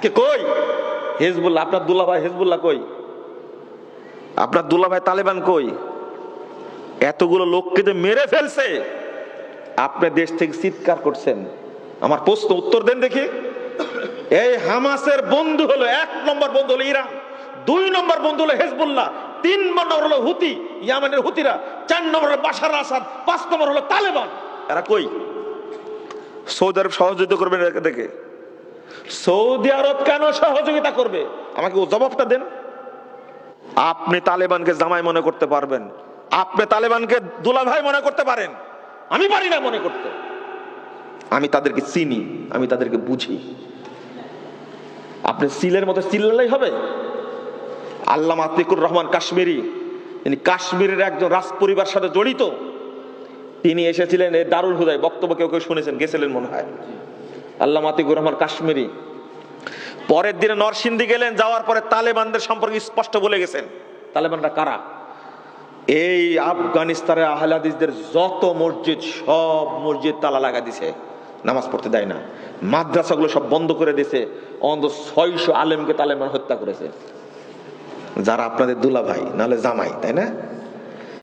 আজকে কই? হেজবুল্লাহ, আপনার দুলা ভাই হেজবুল্লাহ কই? আপনার দুলা ভাই তালেবান কই? এতগুলো লোককে যে মেরে ফেলছে। আপনি দেশ থেকে চিৎকার করছেন। আমার প্রশ্ন উত্তর দেন দেখি। এই হামাসের বন্ধু হলো, এক নম্বর বন্ধু হলো ইরান, দুই নম্বর বন্ধু হলো হেজবুল্লাহ, তিন নম্বর হলো হুতি, ইয়ামানের হুতিরা, চার নম্বর হলো বাশার আসাদ, পাঁচ নম্বর হলো তালেবান। এরা কই? সৌদি আরব সহযোগিতা করবেন দেখে। সৌদি আরব কেন সহযোগিতা করবে? আমাকে ও জবাবটা দেন। আপনি তালেবানকে জামাই মনে করতে পারবেন। আপনি তালেবানকে দুলাভাই মনে করতে পারেন। আমি পারি না মনে করতে। আমি তাদেরকে চিনি, আমি তাদেরকে বুঝি। আপনি সিলের মতো চিল্লালেই হবে? আল্লাহ আতিকুর রহমান কাশ্মীরি, তিনি কাশ্মীরের একজন রাজ পরিবার সাথে জড়িত। তিনি এসেছিলেন এই দারুল হুদায়, বক্তব্য কেউ কেউ শুনেছেন, গেছিলেন মনে হয়। আল্লাহ আতিকুর রহমান কাশ্মীরি। পরের দিনে নরসিংদী গেলেন, যাওয়ার পরে তালেবানদের সম্পর্কে স্পষ্ট বলে গেছেন। তালেবানরা কারা? এই আফগানিস্তানের আহলাদিসদের যত মসজিদ, সব মসজিদ তালা লাগা দিছে। নামাজ পড়তে দেয় না। মাদ্রাসাগুলো সব বন্ধ করে দিছে। অন্ত ছয়শো আলেমকে তালেবান হত্যা করেছে। যারা আপনাদের দুলা ভাই নাহলে জামাই, তাই না?